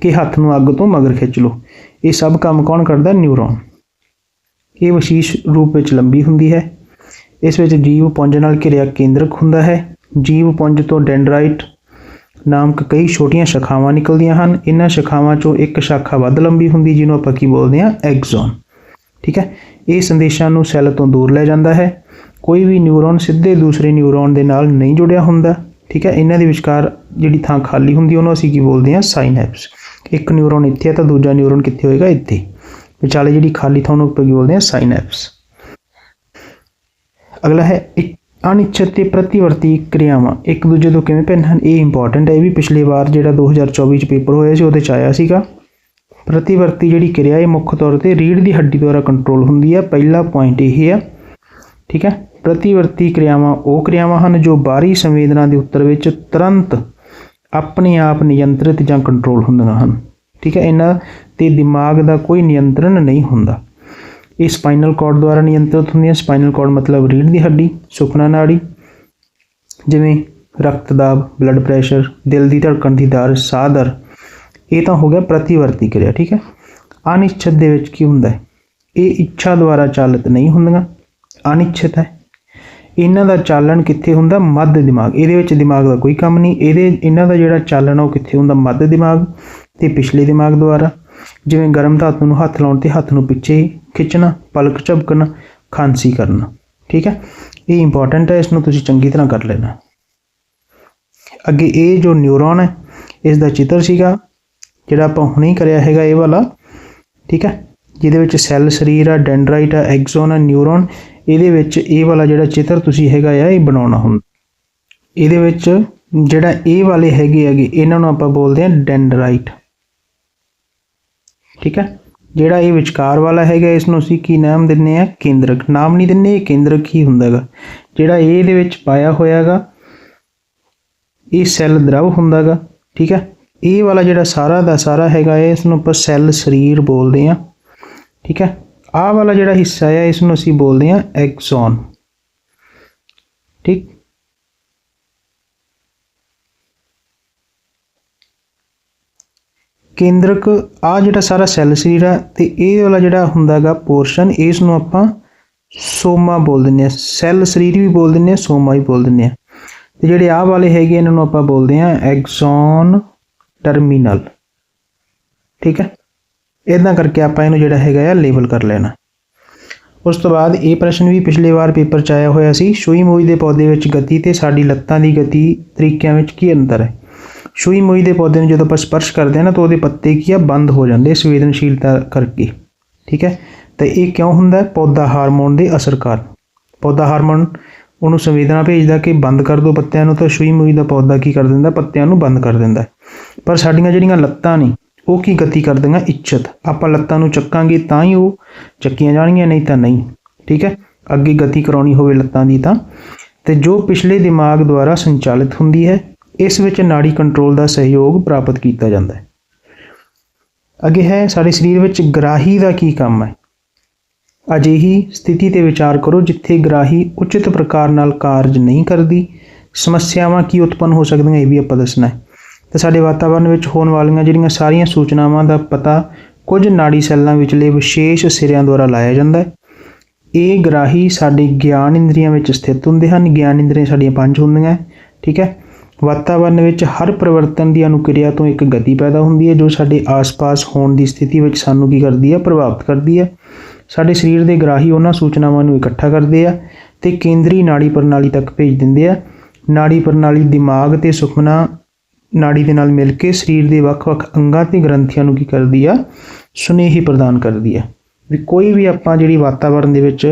ਕਿ ਹੱਥ ਨੂੰ ਅੱਗ ਤੋਂ ਮਗਰ ਖਿੱਚ ਲਓ। ਇਹ ਸਭ ਕੰਮ ਕੌਣ ਕਰਦਾ? ਨਿਊਰੋਨ। ਇਹ ਵਿਸ਼ੇਸ਼ ਰੂਪ ਵਿੱਚ ਲੰਬੀ ਹੁੰਦੀ ਹੈ। ਇਸ ਵਿੱਚ ਜੀਵ ਪੁੰਜ ਨਾਲ ਕਿਰਿਆ ਕੇਂਦਰਕ ਹੁੰਦਾ ਹੈ। ਜੀਵ ਪੁੰਜ ਤੋਂ ਡੈਂਡਰਾਈਟ ਨਾਮਕ ਕਈ ਛੋਟੀਆਂ ਸ਼ਾਖਾਵਾਂ ਨਿਕਲਦੀਆਂ ਹਨ। ਇਹਨਾਂ ਸ਼ਾਖਾਵਾਂ ਚੋਂ ਇੱਕ ਸ਼ਾਖਾ ਵੱਧ ਲੰਬੀ ਹੁੰਦੀ, ਜਿਹਨੂੰ ਆਪਾਂ ਕੀ ਬੋਲਦੇ ਹਾਂ? ਐਗਜ਼ੋਨ। ਠੀਕ ਹੈ? ਇਹ ਸੰਦੇਸ਼ਾਂ ਨੂੰ ਸੈੱਲ ਤੋਂ ਦੂਰ ਲੈ ਜਾਂਦਾ ਹੈ। ਕੋਈ ਵੀ ਨਿਊਰੋਨ ਸਿੱਧੇ ਦੂਸਰੇ ਨਿਊਰੋਨ ਦੇ ਨਾਲ ਨਹੀਂ ਜੁੜਿਆ ਹੁੰਦਾ, ਠੀਕ ਹੈ? ਇਹਨਾਂ ਦੇ ਵਿਚਕਾਰ ਜਿਹੜੀ ਥਾਂ ਖਾਲੀ ਹੁੰਦੀ ਉਹਨੂੰ ਅਸੀਂ ਕੀ ਬੋਲਦੇ ਹਾਂ? ਸਾਈਨੈਪਸ ਇੱਕ ਨਿਊਰੋਨ ਇੱਥੇ ਹੈ ਤਾਂ ਦੂਜਾ ਨਿਊਰੋਨ ਕਿੱਥੇ ਹੋਏਗਾ? ਇੱਥੇ। ਵਿਚਾਲੇ ਜਿਹੜੀ ਖਾਲੀ ਥਾਂ ਨੂੰ ਆਪਾਂ ਕੀ ਬੋਲਦੇ ਹਾਂ? ਸਾਈਨੈਪਸ ਅਗਲਾ ਹੈ ਇ- ਅਨਿੱਛਤ ਤੇ ਪ੍ਰਤੀਵਰਤੀ ਕਿਰਿਆਵਾਂ। ਇੱਕ ਦੂਜੇ ਤੋਂ ਕਿਵੇਂ ਭਿੰਨ ਹਨ? ਇਹ ਇੰਪੋਰਟੈਂਟ ਹੈ, ਇਹ ਵੀ ਪਿਛਲੇ ਵਾਰ ਜਿਹੜਾ 2024 ਚ ਪੇਪਰ ਹੋਇਆ ਸੀ, ਉਹਦੇ ਚ ਆਇਆ ਸੀਗਾ। ਪ੍ਰਤੀਵਰਤੀ ਜਿਹੜੀ ਕਿਰਿਆ, ਇਹ ਮੁੱਖ ਤੌਰ ਤੇ ਰੀੜ ਦੀ ਹੱਡੀ ਦੁਆਰਾ ਕੰਟਰੋਲ ਹੁੰਦੀ ਹੈ ਪਹਿਲਾ ਪੁਆਇੰਟ ਇਹ ਹੈ ਠੀਕ ਹੈ? ਪ੍ਰਤੀਵਰਤੀ ਕਿਰਿਆਵਾਂ ਉਹ ਕਿਰਿਆਵਾਂ ਹਨ ਜੋ ਬਾਹਰੀ ਸੰਵੇਦਨਾ ਦੇ ਉੱਤਰ ਵਿੱਚ ਤੁਰੰਤ ਆਪਣੇ ਆਪ ਨਿਯੰਤਰਿਤ ਜਾਂ ਕੰਟਰੋਲ ਹੁੰਦੀਆਂ ਹਨ। ਠੀਕ ਹੈ, ਇਹਨਾਂ ਤੇ ਦਿਮਾਗ ਦਾ ਕੋਈ ਨਿਯੰਤਰਣ ਨਹੀਂ ਹੁੰਦਾ। ਇਹ ਸਪਾਈਨਲ ਕਾਰਡ ਦੁਆਰਾ ਨਿਯੰਤਰਿਤ ਹੁੰਦੀਆਂ ਸਪਾਈਨਲ ਕਾਰਡ ਮਤਲਬ ਰੀੜ੍ਹ ਦੀ ਹੱਡੀ, ਸੁਖਨਾ ਨਾੜੀ, ਜਿਵੇਂ ਰਕਤ ਦਾਬ ਬਲੱਡ ਪ੍ਰੈਸ਼ਰ ਦਿਲ ਦੀ ਧੜਕਣ ਦੀ ਦਰ ਸਾਹ ਦਰ ਇਹ ਤਾਂ ਹੋ ਗਿਆ ਪ੍ਰਤੀਵਰਤੀ ਕਿਰਿਆ, ਠੀਕ ਹੈ। ਅਨਿਸ਼ਚਿਤ ਦੇ ਵਿੱਚ ਕੀ ਹੁੰਦਾ ਹੈ? ਇਹ ਇੱਛਾ ਦੁਆਰਾ ਚਾਲਿਤ ਨਹੀਂ ਹੁੰਦੀਆਂ। ਅਨਿਸ਼ਚਿਤ ਹੈ। ਇਹਨਾਂ ਦਾ ਚਾਲਣ ਕਿੱਥੇ ਹੁੰਦਾ? ਮੱਧ ਦਿਮਾਗ। ਇਹਦੇ ਵਿੱਚ ਦਿਮਾਗ ਦਾ ਕੋਈ ਕੰਮ ਨਹੀਂ। ਇਹਦੇ, ਇਹਨਾਂ ਦਾ ਜਿਹੜਾ ਚਾਲਣ ਉਹ ਕਿੱਥੇ ਹੁੰਦਾ? ਮੱਧ ਦਿਮਾਗ ਤੇ ਪਿਛਲੇ ਦਿਮਾਗ ਦੁਆਰਾ। ਜਿਵੇਂ ਗਰਮ ਧਾਤੂ ਨੂੰ ਹੱਥ ਲਾਉਣ ਤੇ ਹੱਥ ਨੂੰ ਪਿੱਛੇ ਖਿੱਚਣਾ, ਪਲਕ ਝਪਕਣਾ, ਖਾਂਸੀ ਕਰਨਾ। ਠੀਕ ਹੈ? ਇਹ ਇੰਪੋਰਟੈਂਟ ਹੈ। ਇਸ ਨੂੰ ਤੁਸੀਂ ਚੰਗੀ ਤਰ੍ਹਾਂ ਕਰ ਲੈਣਾ। ਅੱਗੇ ਇਹ ਜੋ ਨਿਊਰੋਨ ਹੈ ਇਸ ਦਾ ਚਿੱਤਰ ਸੀਗਾ, ਜਿਹੜਾ ਆਪਾਂ ਹੁਣੇ ਕਰਿਆ ਹੈਗਾ ਇਹ ਵਾਲਾ। ਠੀਕ ਹੈ? ਜਿਹਦੇ ਵਿੱਚ ਸੈੱਲ ਸਰੀਰ ਆ, ਡੈਂਡਰਾਈਟ ਆ, ਐਗਜ਼ੋਨ ਆ, ਨਿਊਰੋਨ, ਇਹਦੇ ਵਿੱਚ ਇਹ ਵਾਲਾ ਜਿਹੜਾ ਚਿੱਤਰ ਤੁਸੀਂ ਹੈਗਾ ਆ, ਇਹ ਬਣਾਉਣਾ ਹੁੰਦਾ। ਇਹਦੇ ਵਿੱਚ ਜਿਹੜਾ ਇਹ ਵਾਲੇ ਹੈਗੇ ਹੈਗੇ, ਇਹਨਾਂ ਨੂੰ ਆਪਾਂ ਬੋਲਦੇ ਹਾਂ ਡੈਂਡਰਾਈਟ। ਠੀਕ ਹੈ ਜਿਹੜਾ ਇਹ ਵਿਚਕਾਰ ਵਾਲਾ ਹੈਗਾ ਇਸ ਨੂੰ ਅਸੀਂ ਕੀ ਨਾਮ ਦਿੰਨੇ ਆ? ਕੇਂਦਰਕ। ਨਾਮ ਨਹੀਂ ਦਿੰਨੇ, ਇਹ ਕੇਂਦਰਕ ਹੀ ਹੁੰਦਾ ਹੈਗਾ। ਜਿਹੜਾ ਇਹ ਇਹਦੇ ਵਿੱਚ ਪਾਇਆ ਹੋਇਆ ਹੈਗਾ, ਇਹ ਸੈੱਲ ਦਰਵ ਹੁੰਦਾ ਹੈਗਾ। ਠੀਕ ਹੈ ਇਹ ਵਾਲਾ ਜਿਹੜਾ ਸਾਰਾ ਦਾ ਸਾਰਾ ਹੈਗਾ ਹੈ ਇਸ ਨੂੰ ਆਪਾਂ ਸੈੱਲ ਸਰੀਰ ਬੋਲਦੇ ਆ। ਠੀਕ ਹੈ? ਆਹ ਵਾਲਾ ਜਿਹੜਾ ਹਿੱਸਾ ਹੈ ਇਸ ਨੂੰ ਅਸੀਂ ਬੋਲਦੇ ਹਾਂ ਐਕਸੋਨ। ਠੀਕ? ਕੇਂਦਰਕ ਆ ਜਿਹੜਾ ਸਾਰਾ ਸੈੱਲ ਸਰੀਰ ਆ ਤੇ ਇਹ ਵਾਲਾ ਜਿਹੜਾ ਹੁੰਦਾਗਾ ਪੋਰਸ਼ਨ ਇਸ ਨੂੰ ਆਪਾਂ ਸੋਮਾ ਬੋਲ ਦਿੰਦੇ ਆ ਸੈੱਲ ਸਰੀਰ ਵੀ ਬੋਲ ਦਿੰਦੇ ਆ ਸੋਮਾ ਵੀ ਬੋਲ ਦਿੰਦੇ ਆ ਤੇ ਜਿਹੜੇ ਆਹ ਵਾਲੇ ਹੈਗੇ, ਇਹਨਾਂ ਨੂੰ ਆਪਾਂ ਬੋਲਦੇ ਆ ਐਕਸੋਨ ਟਰਮੀਨਲ। ਠੀਕ ਹੈ? ਇਦਾਂ ਕਰਕੇ ਆਪਾਂ ਇਹਨੂੰ ਜਿਹੜਾ ਹੈਗਾ ਆ ਲੇਬਲ ਕਰ ਲੈਣਾ। ਉਸ ਤੋਂ ਬਾਅਦ ਇਹ ਪ੍ਰਸ਼ਨ ਵੀ ਪਿਛਲੇ ਵਾਰ ਪੇਪਰ ਚ ਆਇਆ ਹੋਇਆ ਸੀ ਸੂਈ ਮੋਈ ਦੇ ਪੌਦੇ ਵਿੱਚ ਗਤੀ ਤੇ ਸਾਡੀ ਲੱਤਾਂ ਦੀ ਗਤੀ ਤਰੀਕਿਆਂ ਵਿੱਚ ਕੀ ਅੰਤਰ ਹੈ? ਸੂਈ ਮੋਈ ਦੇ ਪੌਦੇ ਨੂੰ ਜਦੋਂ ਆਪਾਂ ਸਪਰਸ਼ ਕਰਦੇ ਹਾਂ ਨਾ, ਤਾਂ ਉਹਦੇ ਪੱਤੇ ਕੀ ਆ? ਬੰਦ ਹੋ ਜਾਂਦੇ ਸੰਵੇਦਨਸ਼ੀਲਤਾ ਕਰਕੇ। ਠੀਕ ਹੈ? ਤੇ ਇਹ ਕਿਉਂ ਹੁੰਦਾ ਹੈ? ਪੌਦਾ ਹਾਰਮੋਨ ਦੇ ਅਸਰ ਕਾਰਨ ਪੌਦਾ ਹਾਰਮੋਨ ਉਹਨੂੰ ਸੰਵੇਦਨਾ ਭੇਜਦਾ ਕਿ ਬੰਦ ਕਰ ਦਿਓ ਪੱਤਿਆਂ ਨੂੰ, ਤਾਂ ਸੂਈ ਮੂਈ ਦਾ ਪੌਦਾ ਕੀ ਕਰ ਦਿੰਦਾ? ਪੱਤਿਆਂ ਨੂੰ ਬੰਦ ਕਰ ਦਿੰਦਾ। ਪਰ ਸਾਡੀਆਂ ਜਿਹੜੀਆਂ ਲੱਤਾਂ ਨੇ ਉਹ ਕੀ ਗਤੀ ਕਰ ਕਰਦੀਆਂ? ਇੱਛਤ। ਆਪਾਂ ਲੱਤਾਂ ਨੂੰ ਚੱਕਾਂਗੇ ਤਾਂ ਹੀ ਉਹ ਚੱਕੀਆਂ ਜਾਣਗੀਆਂ, ਨਹੀਂ ਤਾਂ ਨਹੀਂ। ਠੀਕ ਹੈ? ਅੱਗੇ ਗਤੀ ਕਰਾਉਣੀ ਹੋਵੇ ਲੱਤਾਂ ਦੀ ਤਾਂ। ਤੇ ਜੋ ਪਿਛਲੇ ਦਿਮਾਗ ਦੁਆਰਾ ਸੰਚਾਲਿਤ ਹੁੰਦੀ ਹੈ, ਇਸ ਵਿੱਚ ਨਾੜੀ ਕੰਟਰੋਲ ਦਾ ਸਹਿਯੋਗ ਪ੍ਰਾਪਤ ਕੀਤਾ ਜਾਂਦਾ ਹੈ। ਅੱਗੇ ਹੈ, ਸਾਡੇ ਸਰੀਰ ਵਿੱਚ ਗ੍ਰਾਹੀ ਦਾ ਕੀ ਕੰਮ ਹੈ? ਅਜਿਹੀ ਸਥਿਤੀ ਤੇ ਵਿਚਾਰ ਕਰੋ ਜਿੱਥੇ ਗ੍ਰਾਹੀ ਉਚਿਤ ਪ੍ਰਕਾਰ ਨਾਲ ਕਾਰਜ ਨਹੀਂ ਕਰਦੀ। ਸਮੱਸਿਆਵਾਂ ਕੀ ਉਤਪੰਨ ਹੋ ਸਕਦੀਆਂ, ਇਹ ਵੀ ਆਪਾਂ ਦੱਸਣਾ ਹੈ। ਤੇ ਸਾਡੇ ਵਾਤਾਵਰਣ ਵਿੱਚ ਹੋਣ ਵਾਲੀਆਂ ਜਿਹੜੀਆਂ ਸਾਰੀਆਂ ਸੂਚਨਾਵਾਂ ਦਾ ਪਤਾ ਕੁਝ ਨਾੜੀ ਸੈੱਲਾਂ ਵਿਚਲੇ ਵਿਸ਼ੇਸ਼ ਸਿਰਿਆਂ ਦੁਆਰਾ ਲਾਇਆ ਜਾਂਦਾ ਹੈ। ਇਹ ਗ੍ਰਾਹੀ ਸਾਡੇ ਗਿਆਨ ਇੰਦਰੀਆਂ ਵਿੱਚ ਸਥਿਤ ਹੁੰਦੇ ਹਨ। ਗਿਆਨ ਇੰਦਰੀਆਂ ਸਾਡੀਆਂ ਪੰਜ ਹੁੰਦੀਆਂ ਠੀਕ ਹੈ? ਵਾਤਾਵਰਣ ਵਿੱਚ ਹਰ ਪਰਿਵਰਤਨ ਦੀ ਅਨੁਕਿਰਿਆ ਤੋਂ ਇੱਕ ਗਤੀ ਪੈਦਾ ਹੁੰਦੀ ਹੈ, ਜੋ ਸਾਡੇ ਆਸ-ਪਾਸ ਹੋਣ ਦੀ ਸਥਿਤੀ ਵਿੱਚ ਸਾਨੂੰ ਕੀ ਕਰਦੀ ਹੈ? ਪ੍ਰਭਾਵਿਤ ਕਰਦੀ ਹੈ। ਸਾਡੇ ਸਰੀਰ ਦੇ ਗ੍ਰਾਹੀ ਉਹਨਾਂ ਸੂਚਨਾਵਾਂ ਨੂੰ ਇਕੱਠਾ ਕਰਦੇ ਆ ਤੇ ਕੇਂਦਰੀ ਨਾੜੀ ਪ੍ਰਣਾਲੀ ਤੱਕ ਭੇਜ ਦਿੰਦੇ ਆ। ਨਾੜੀ ਪ੍ਰਣਾਲੀ ਦਿਮਾਗ ਤੇ ਸੁਖਮਨਾ ਨਾੜੀ ਦੇ ਨਾਲ ਮਿਲ ਕੇ ਸਰੀਰ ਦੇ ਵੱਖ-ਵੱਖ ਅੰਗਾਂ ਤੇ ਗ੍ਰੰਥੀਆਂ ਨੂੰ ਕੀ ਕਰਦੀ ਆ? ਸੁਨੇਹੀ ਪ੍ਰਦਾਨ ਕਰਦੀ ਆ। ਵੀ ਕੋਈ ਵੀ ਆਪਾਂ ਜਿਹੜੀ ਵਾਤਾਵਰਣ ਦੇ ਵਿੱਚ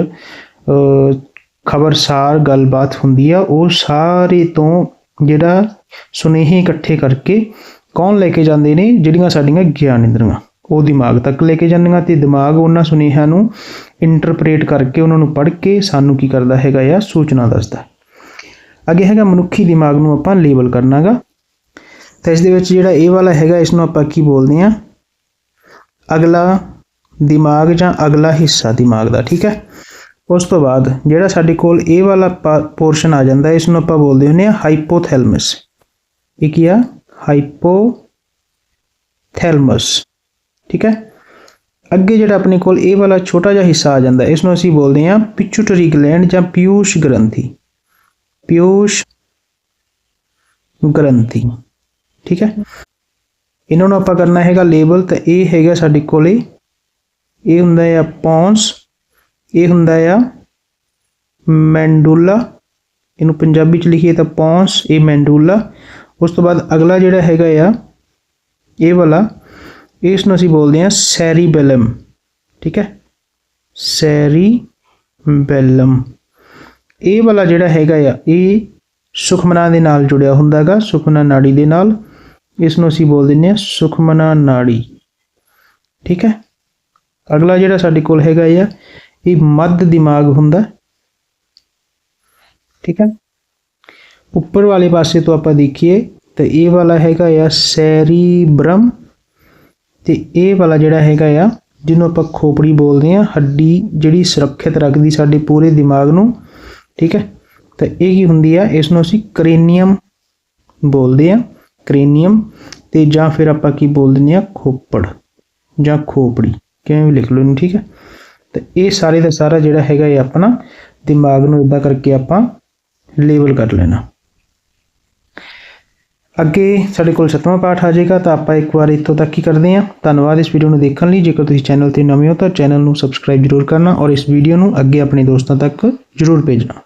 ਖਬਰਸਾਰ ਗੱਲਬਾਤ ਹੁੰਦੀ ਆ, ਉਹ ਸਾਰੇ ਤੋਂ ਜਿਹੜਾ ਸੁਨੇਹੇ ਇਕੱਠੇ ਕਰਕੇ ਕੌਣ ਲੈ ਕੇ ਜਾਂਦੇ ਨੇ? ਜਿਹੜੀਆਂ ਸਾਡੀਆਂ ਗਿਆਨ ਇੰਦਰੀਆਂ। ਉਹ ਦਿਮਾਗ ਤੱਕ ਲੈ ਕੇ ਜਾਂਦੀਆਂ ਤੇ ਦਿਮਾਗ ਉਹਨਾਂ ਸੁਨੇਹਿਆਂ ਨੂੰ ਇੰਟਰਪ੍ਰੀਟ ਕਰਕੇ ਉਹਨਾਂ ਨੂੰ ਪੜ੍ਹ ਕੇ ਸਾਨੂੰ ਕੀ ਕਰਦਾ ਹੈਗਾ ਆ? ਸੂਚਨਾ ਦੱਸਦਾ। ਅੱਗੇ ਹੈਗਾ ਮਨੁੱਖੀ ਦਿਮਾਗ ਨੂੰ ਆਪਾਂ ਲੇਬਲ ਕਰਨਾਗਾ। ਤਾਂ ਇਸ ਦੇ ਵਿੱਚ ਜਿਹੜਾ ਇਹ ਵਾਲਾ ਹੈਗਾ ਇਸ ਨੂੰ ਆਪਾਂ ਕੀ ਬੋਲਦੇ ਆ ਅਗਲਾ ਦਿਮਾਗ ਜਾਂ ਅਗਲਾ ਹਿੱਸਾ ਦਿਮਾਗ ਦਾ, ਠੀਕ ਹੈ? ਉਸ ਤੋਂ ਬਾਅਦ ਜਿਹੜਾ ਸਾਡੇ ਕੋਲ ਇਹ ਵਾਲਾ ਪੋਰਸ਼ਨ ਆ ਜਾਂਦਾ ਇਸ ਨੂੰ ਆਪਾਂ ਬੋਲਦੇ ਹੁੰਦੇ ਆ ਹਾਈਪੋਥੈਲਮਸ ਇਹ ਕੀ ਆ? ਹਾਈਪੋਥੈਲਮਸ ਠੀਕ ਹੈ? ਅੱਗੇ ਜਿਹੜਾ ਆਪਣੇ ਕੋਲ ਇਹ ਵਾਲਾ ਛੋਟਾ ਜਿਹਾ ਹਿੱਸਾ ਆ ਜਾਂਦਾ ਇਸ ਨੂੰ ਅਸੀਂ ਬੋਲਦੇ ਹਾਂ ਪਿਚੂਟਰੀ ਗਲੈਂਡ ਜਾਂ ਪਿਊਸ਼ ਗ੍ਰੰਥੀ। ਪਿਊਸ਼ ਗ੍ਰੰਥੀ। ਠੀਕ ਹੈ? ਇਹਨਾਂ ਨੂੰ ਆਪਾਂ ਕਰਨਾ ਹੈਗਾ ਲੇਬਲ ਤਾਂ ਇਹ ਹੈਗਾ ਸਾਡੇ ਕੋਲੇ। ਇਹ ਹੁੰਦਾ ਹੈ ਪੌਂਸ, ਇਹ ਹੁੰਦਾ ਆ ਮੈਂਡੂਲਾ। ਇਹਨੂੰ ਪੰਜਾਬੀ ਚ ਲਿਖੀਏ ਤਾਂ ਪੌਂਸ, ਇਹ ਮੈਂਡੂਲਾ। ਉਸ ਤੋਂ ਬਾਅਦ ਅਗਲਾ ਜਿਹੜਾ ਹੈਗਾ ਆ, ਇਹ ਵਾਲਾ ਇਸ ਨੂੰ ਅਸੀਂ ਬੋਲਦੇ ਆ ਸੈਰੀਬੈਲਮ। ਠੀਕ ਹੈ? ਸੈਰੀਬੈਲਮ। ਇਹ ਵਾਲਾ ਜਿਹੜਾ ਹੈਗਾ ਆ, ਇਹ ਸੁਖਮਨਾ ਦੇ ਨਾਲ ਜੁੜਿਆ ਹੁੰਦਾਗਾ, ਸੁਖਮਨਾ ਨਾੜੀ ਦੇ ਨਾਲ। ਇਸ ਨੂੰ ਅਸੀਂ ਬੋਲ ਦਿੰਦੇ ਆ ਸੁਖਮਨਾ ਨਾੜੀ। ਠੀਕ ਹੈ? ਅਗਲਾ ਜਿਹੜਾ ਸਾਡੇ ਕੋਲ ਹੈਗਾ ਆ, ਇਹ ਮੱਧ ਦਿਮਾਗ ਹੁੰਦਾ। ਠੀਕ ਹੈ? ਉੱਪਰ ਵਾਲੇ ਪਾਸੇ ਤੋਂ ਆਪਾਂ ਦੇਖੀਏ, ਤਾਂ ਇਹ ਵਾਲਾ ਹੈਗਾ ਆ ਸੈਰੀਬ੍ਰਮ ਤੇ ਇਹ ਵਾਲਾ ਜਿਹੜਾ ਹੈਗਾ ਆ, ਜਿਹਨੂੰ ਆਪਾਂ ਖੋਪੜੀ ਬੋਲਦੇ ਆ ਹੱਡੀ ਜਿਹੜੀ ਸੁਰੱਖਿਅਤ ਰੱਖਦੀ ਸਾਡੇ ਪੂਰੇ ਦਿਮਾਗ ਨੂੰ। ਠੀਕ ਹੈ? ਤਾਂ ਇਹ ਕੀ ਹੁੰਦੀ ਆ ਇਸ ਨੂੰ ਅਸੀਂ ਕਰੇਨੀਅਮ ਬੋਲਦੇ ਆ ਕ੍ਰੇਨੀਅਮ ਤੇ ਜਾਂ ਫਿਰ ਆਪਾਂ ਕੀ ਬੋਲ ਦਿੰਦੇ ਆ, ਖੋਪੜ ਜਾਂ ਖੋਪੜੀ, ਕਿਵੇਂ ਵੀ ਲਿਖ ਲਓ ਇਹਨੂੰ, ਠੀਕ ਹੈ? ਤੇ ਇਹ ਸਾਰੇ ਦਾ ਸਾਰਾ ਜਿਹੜਾ ਹੈਗਾ ਇਹ ਆਪਣਾ ਦਿਮਾਗ ਨੂੰ ਇਦਾਂ ਕਰਕੇ ਆਪਾਂ ਲੇਬਲ ਕਰ ਲੈਣਾ। ਅੱਗੇ ਸਾਡੇ ਕੋਲ ਸੱਤਵਾਂ ਪਾਠ ਆ ਜਾਏਗਾ, ਤਾਂ ਆਪਾਂ ਇੱਕ ਵਾਰ ਇੱਥੋਂ ਤੱਕ ਹੀ ਕਰਦੇ ਹਾਂ। ਧੰਨਵਾਦ ਇਸ ਵੀਡੀਓ ਨੂੰ ਦੇਖਣ ਲਈ। ਜੇਕਰ ਤੁਸੀਂ ਚੈਨਲ ਤੇ ਨਵੇਂ ਹੋ ਤਾਂ ਚੈਨਲ ਨੂੰ ਸਬਸਕ੍ਰਾਈਬ ਜ਼ਰੂਰ ਕਰਨਾ ਔਰ ਇਸ ਵੀਡੀਓ ਨੂੰ ਅੱਗੇ ਆਪਣੇ ਦੋਸਤਾਂ ਤੱਕ ਜ਼ਰੂਰ ਭੇਜਣਾ।